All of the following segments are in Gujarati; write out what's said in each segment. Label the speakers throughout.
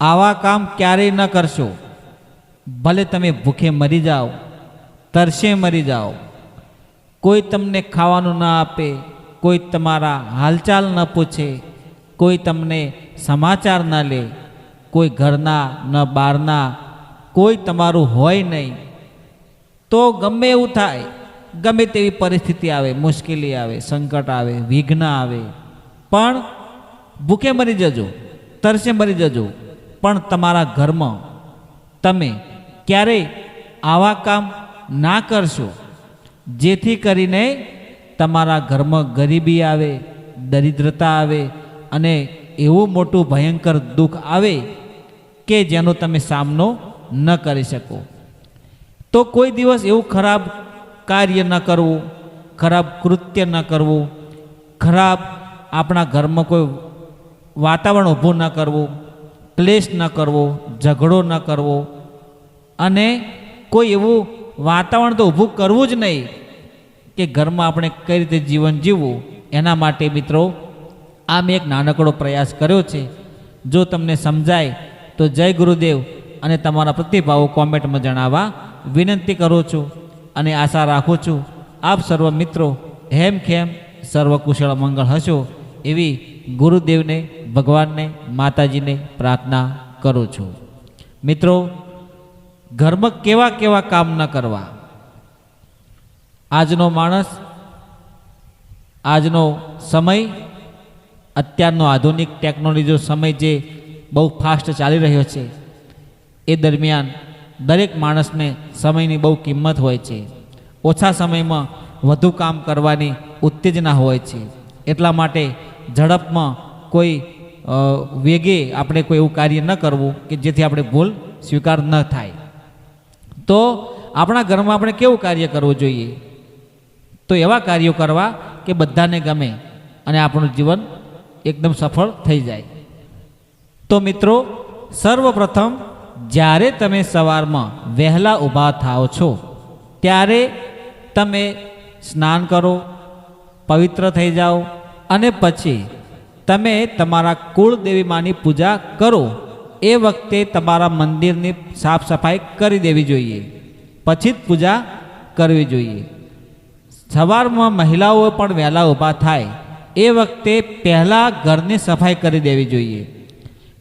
Speaker 1: આવા કામ ક્યારેય ન કરશો. ભલે તમે ભૂખે મરી જાઓ, તરસે મરી જાઓ, કોઈ તમને ખાવાનું ન આપે, કોઈ તમારા હાલચાલ ન પૂછે, કોઈ તમને સમાચાર ન લે, કોઈ ઘરના ન બહારના, કોઈ તમારું હોય નહીં. તો ગમે એવું થાય, ગમે તેવી પરિસ્થિતિ આવે, મુશ્કેલી આવે, સંકટ આવે, વિઘ્ન આવે. પણ ભૂખે મરી જજો, તરસે મરી જજો. પણ તમારા ઘરમાં તમે ક્યારેય આવા કામ ના કરશો, જેથી કરીને તમારા ઘરમાં ગરીબી આવે, દરિદ્રતા આવે અને એવું મોટું ભયંકર દુઃખ આવે કે જેનો તમે સામનો ન કરી શકો. તો કોઈ દિવસ એવું ખરાબ કાર્ય ન કરવું, ખરાબ કૃત્ય ન કરવું, ખરાબ આપણા ઘરમાં કોઈ વાતાવરણ ઊભું ન કરવું ક્લેશ ન કરવો, ઝઘડો ન કરવો અને કોઈ એવું વાતાવરણ તો ઊભું કરવું જ નહીં કે ઘરમાં આપણે કઈ રીતે જીવન જીવવું, એના માટે મિત્રો, આ મેં એક નાનકડો પ્રયાસ કર્યો છે. જો તમને સમજાય, તો જય ગુરુદેવ અને તમારા પ્રતિભાવો કોમેન્ટમાં જણાવવા વિનંતી કરું છું અને આશા રાખું છું, આપ સર્વ મિત્રો, હેમ ખેમ સર્વ કુશળ મંગળ હશો. એવી ગુરુદેવને, ભગવાનને, માતાજીને પ્રાર્થના કરું છું. મિત્રો, ઘરમાં કેવા કેવા કામ ન કરવા? આજનો માણસ, આજનો સમય, અત્યારનો આધુનિક ટેકનોલોજીનો સમય જે બહુ ફાસ્ટ ચાલી રહ્યો છે, એ દરમિયાન દરેક માણસને સમયની બહુ કિંમત હોય છે. ઓછા સમયમાં વધુ કામ કરવાની ઉત્તેજના હોય છે. એટલા માટે ઝડપમાં કોઈ વેગે આપણે કોઈ એવું કાર્ય ન કરવું કે જેથી આપણે ભૂલ સ્વીકાર ન થાય. તો આપણા ઘરમાં આપણે કેવું કાર્ય કરવું જોઈએ? તો એવા કાર્યો કરવા કે બધાને ગમે અને આપણું જીવન એકદમ સફળ થઈ જાય. તો મિત્રો, સર્વપ્રથમ જ્યારે તમે સવારમાં વહેલા ઊભા થાઓ છો, ત્યારે તમે સ્નાન કરો, પવિત્ર થઈ જાઓ અને પછી તમે તમારા કુળદેવીમાંની પૂજા કરો. એ વખતે તમારા મંદિરની સાફ સફાઈ કરી દેવી જોઈએ. પછી જ પૂજા કરવી જોઈએ. સવારમાં મહિલાઓ પણ વહેલા ઊભા થાય. એ વખતે પહેલાં ઘરની સફાઈ કરી દેવી જોઈએ.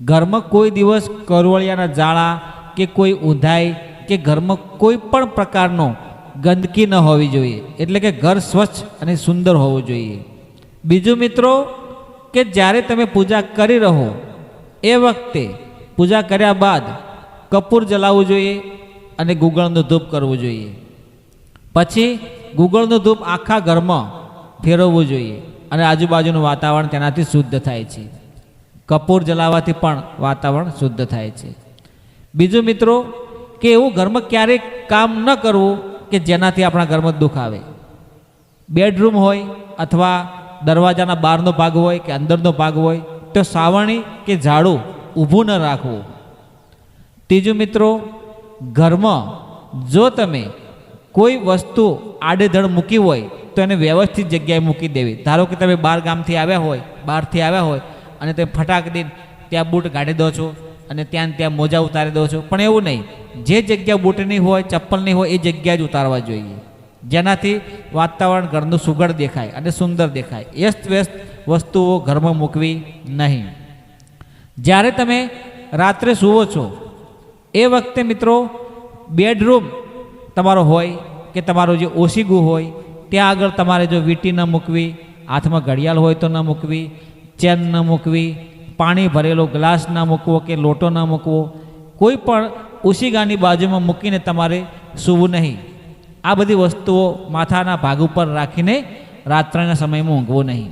Speaker 1: ઘરમાં કોઈ દિવસ કરોળિયાના જાળા કે કોઈ ઊંધાઈ કે ઘરમાં કોઈ પણ પ્રકારનો ગંદકી ન હોવી જોઈએ. એટલે કે ઘર સ્વચ્છ અને સુંદર હોવું જોઈએ. બીજું મિત્રો કે જ્યારે તમે પૂજા કરી રહો, એ વખતે પૂજા કર્યા બાદ કપૂર જલાવવું જોઈએ અને ગુગળનું ધૂપ કરવું જોઈએ. પછી ગુગળનું ધૂપ આખા ઘરમાં ફેરવવું જોઈએ અને આજુબાજુનું વાતાવરણ તેનાથી શુદ્ધ થાય છે. કપૂર જલાવવાથી પણ વાતાવરણ શુદ્ધ થાય છે. બીજું મિત્રો કે એવું ઘરમાં ક્યારેય કામ ન કરવું કે જેનાથી આપણા ઘરમાં દુઃખ આવે. બેડરૂમ હોય અથવા દરવાજાના બહારનો ભાગ હોય કે અંદરનો ભાગ હોય, તો સાવરણી કે ઝાડું ઊભું ન રાખવું. ત્રીજું મિત્રો, ઘરમાં જો તમે કોઈ વસ્તુ આડેધડ મૂકી હોય, તો એને વ્યવસ્થિત જગ્યાએ મૂકી દેવી. ધારો કે તમે બાર ગામથી આવ્યા હોય, બહારથી આવ્યા હોય, અને તમે ફટાક દઈને ત્યાં બૂટ કાઢી દો છો, અને ત્યાં ત્યાં મોજા ઉતારી દો છો, પણ એવું નહીં. જે જગ્યા બૂટની હોય, ચપ્પલની હોય, એ જગ્યા જ ઉતારવા જોઈએ. જેનાથી વાતાવરણ ઘરનું સુઘડ દેખાય અને સુંદર દેખાય. વ્યસ્ત વ્યસ્ત વસ્તુઓ ઘરમાં મૂકવી નહીં. જ્યારે તમે રાત્રે સૂવો છો, એ વખતે મિત્રો બેડરૂમ તમારો હોય કે તમારું જે ઓશીગું હોય, ત્યાં આગળ તમારે જો વીંટી ન મૂકવી, હાથમાં ઘડિયાળ હોય તો ન મૂકવી, ચેન ન મૂકવી, પાણી ભરેલો ગ્લાસ ન મૂકવો કે લોટો ન મૂકવો, કોઈ પણ ઓશીગાની બાજુમાં મૂકીને તમારે સૂવું નહીં. આ બધી વસ્તુઓ માથાના ભાગ ઉપર રાખીને રાત્રના સમયમાં ઊંઘવું નહીં.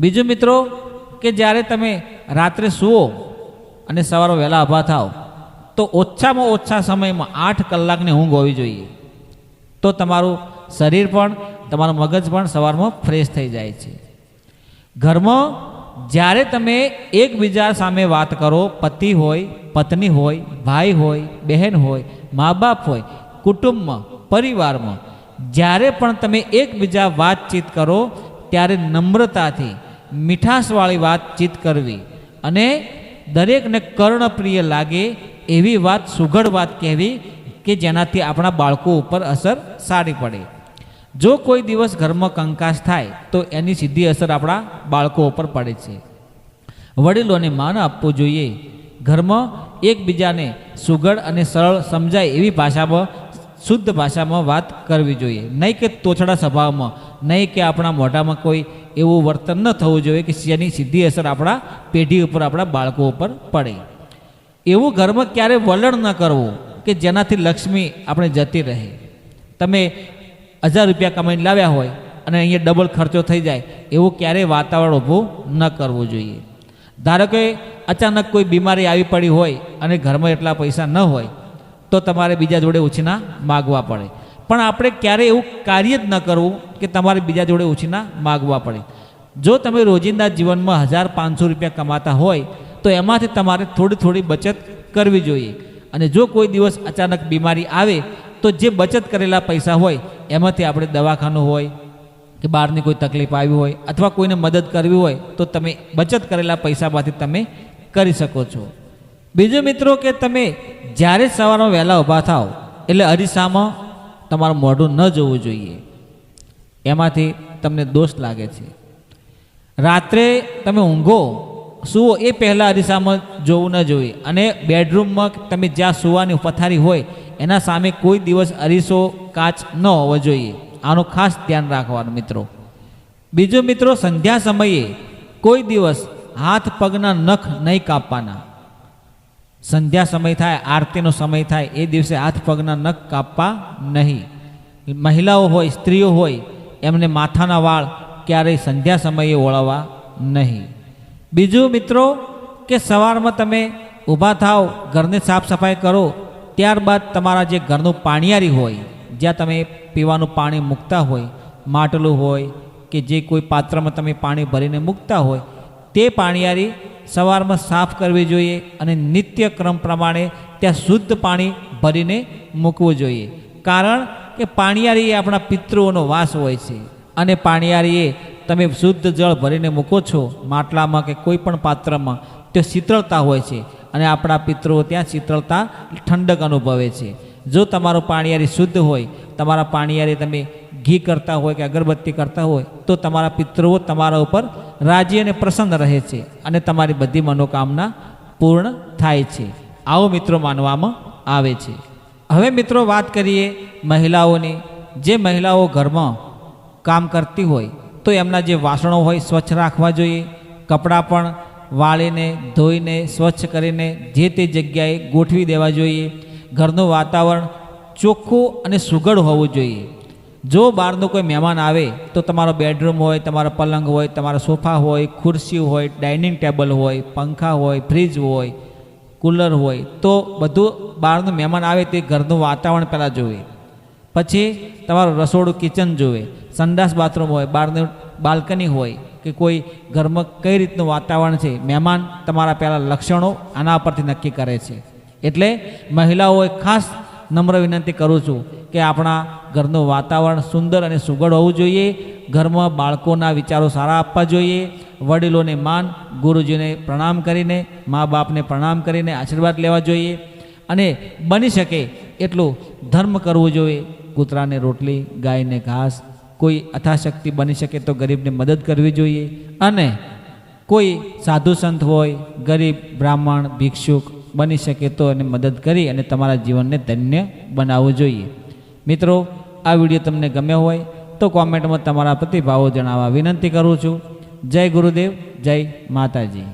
Speaker 1: બીજું મિત્રો કે જ્યારે તમે રાત્રે સુવો અને સવારે વહેલા ઊભા થાઓ, તો ઓછામાં ઓછા સમયમાં આઠ કલાકની ઊંઘ હોવી જોઈએ. તો તમારું શરીર પણ, તમારું મગજ પણ સવારમાં ફ્રેશ થઈ જાય છે. ઘરમાં જ્યારે તમે એકબીજા સામે વાત કરો, પતિ હોય, પત્ની હોય, ભાઈ હોય, બહેન હોય, મા બાપ હોય, કુટુંબમાં પરિવારમાં. જ્યારે પણ તમે એકબીજા વાતચીત કરો, ત્યારે નમ્રતાથી મીઠાશવાળી વાતચીત કરવી અને દરેકને કર્ણપ્રિય લાગે એવી વાત સુઘડ વાત કહેવી કે જેનાથી આપણા બાળકો ઉપર અસર સારી પડે. જો કોઈ દિવસ ઘરમાં કંકાસ થાય, તો એની સીધી અસર આપણા બાળકો ઉપર પડે છે. વડીલોને માન આપવું જોઈએ. ઘરમાં એકબીજાને સુઘડ અને સરળ સમજાય એવી ભાષામાં શુદ્ધ ભાષામાં વાત કરવી જોઈએ. નહીં કે તોછડા સ્વભાવમાં નહીં કે આપણા મોઢામાં કોઈ એવું વર્તન ન થવું જોઈએ કે જેની સીધી અસર આપણા પેઢી ઉપર, આપણા બાળકો ઉપર પડે. એવું ઘરમાં ક્યારે વલણ ન કરવું કે જેનાથી લક્ષ્મી આપણે જતી રહે. તમે હજાર રૂપિયા કમાઈને લાવ્યા હોય અને અહીંયા ડબલ ખર્ચો થઈ જાય, એવું ક્યારેય વાતાવરણ ઊભું ન કરવું જોઈએ. ધારો કે અચાનક કોઈ બીમારી આવી પડી હોય અને ઘરમાં એટલા પૈસા ન હોય તો તમારે બીજા જોડે ઉછીના માગવા પડે. પણ આપણે ક્યારેય એવું કાર્ય જ ન કરવું કે તમારે બીજા જોડે ઉછીના માગવા પડે. જો તમે રોજિંદા જીવનમાં હજાર પાંચસો રૂપિયા કમાતા હોય, તો એમાંથી તમારે થોડી થોડી બચત કરવી જોઈએ. અને જો કોઈ દિવસ અચાનક બીમારી આવે, તો જે બચત કરેલા પૈસા હોય, એમાંથી આપણે દવાખાનું હોય, કે બહારની કોઈ તકલીફ આવી હોય, અથવા કોઈને મદદ કરવી હોય, તો તમે બચત કરેલા પૈસામાંથી તમે કરી શકો છો. બીજું મિત્રો કે તમે જ્યારે સવારમાં વહેલા ઊભા થાઓ, એટલે અરીસામાં તમારું મોઢું ન જોવું જોઈએ. એમાંથી તમને દોષ લાગે છે. રાત્રે તમે ઊંઘો, સુવો, એ પહેલાં અરીસામાં જોવું ન જોઈએ. અને બેડરૂમમાં તમે જ્યાં સુવાની પથારી હોય, એના સામે કોઈ દિવસ અરીસો કાચ ન હોવો જોઈએ. આનું ખાસ ધ્યાન રાખવાનું મિત્રો. બીજો મિત્રો, સંધ્યા સમયે કોઈ દિવસ હાથ પગના નખ નહીં કાપવાના. સંધ્યા સમય થાય, આરતીનો સમય થાય, એ દિવસે હાથ પગના નખ કાપવા નહીં. મહિલાઓ હોય, સ્ત્રીઓ હોય, એમને માથાના વાળ ક્યારેય સંધ્યા સમયે ઓળવવા નહીં. બીજું મિત્રો કે સવારમાં તમે ઊભા થાવ, ઘરની સાફ સફાઈ કરો, ત્યારબાદ તમારા જે ઘરનું પાણીયારી હોય, જ્યાં તમે પીવાનું પાણી મૂકતા હોય, માટલું હોય કે જે કોઈ પાત્રમાં તમે પાણી ભરીને મૂકતા હોય, તે પાણીયારી સવારમાં સાફ કરવી જોઈએ અને નિત્ય ક્રમ પ્રમાણે ત્યાં શુદ્ધ પાણી ભરીને મૂકવું જોઈએ. કારણ કે પાણીયારી એ આપણા પિતૃઓનો વાસ હોય છે અને પાણીયારીએ તમે શુદ્ધ જળ ભરીને મૂકો છો માટલામાં કે કોઈ પણ પાત્રમાં તે શીતળતા હોય છે અને આપણા પિતૃઓ ત્યાં શીતળતા ઠંડક અનુભવે છે. જો તમારું પાણીયારી શુદ્ધ હોય, તમારા પાણીયારી તમે ઘી કરતા હોય કે અગરબત્તી કરતા હોય, તો તમારા પિતૃઓ તમારા ઉપર રાજી અને પ્રસન્ન રહે છે અને તમારી બધી મનોકામના પૂર્ણ થાય છે. આવો મિત્રો માનવામાં આવે છે. હવે મિત્રો વાત કરીએ મહિલાઓની. જે મહિલાઓ ઘરમાં કામ કરતી હોય તો એમના જે વાસણો હોય સ્વચ્છ રાખવા જોઈએ. કપડાં પણ વાળીને, ધોઈને, સ્વચ્છ કરીને જે તે જગ્યાએ ગોઠવી દેવા જોઈએ. ઘરનું વાતાવરણ ચોખ્ખું અને સુઘડ હોવું જોઈએ. જો બહારનું કોઈ મહેમાન આવે, તો તમારો બેડરૂમ હોય, તમારો પલંગ હોય, તમારા સોફા હોય, ખુરશી હોય, ડાઇનિંગ ટેબલ હોય, પંખા હોય, ફ્રીજ હોય, કુલર હોય, તો બધું બહારનું મહેમાન આવે તે ઘરનું વાતાવરણ પહેલાં જોવે પછી તમારું રસોડું કિચન જોવે સંડાસ બાથરૂમ હોય, બહારનું બાલ્કની હોય, કે કોઈ ઘરમાં કઈ રીતનું વાતાવરણ છે, મહેમાન તમારા પહેલાં લક્ષણો આના પરથી નક્કી કરે છે. એટલે મહિલાઓએ ખાસ નમ્ર વિનંતી કરું છું કે આપણા ઘરનું વાતાવરણ સુંદર અને સુઘડ હોવું જોઈએ, ઘરમાં બાળકોના વિચારો સારા આપવા જોઈએ, વડીલોને માન, ગુરુજીને પ્રણામ કરીને, મા બાપને પ્રણામ કરીને આશીર્વાદ લેવા જોઈએ અને બની શકે એટલું ધર્મ કરવું જોઈએ. કૂતરાને રોટલી, ગાયને ઘાસ, કોઈ અથાશક્તિ બની શકે તો ગરીબને મદદ કરવી જોઈએ અને કોઈ સાધુ સંત હોય, ગરીબ, બ્રાહ્મણ, ભિક્ષુક બની શકે તો એને મદદ કરી અને તમારા જીવનને ધન્ય બનાવવું જોઈએ. મિત્રો, આ વીડિયો તમને ગમ્યો હોય તો કોમેન્ટમાં તમારા પ્રતિભાવો જણાવવા વિનંતી કરું છું. જય ગુરુદેવ, જય માતાજી.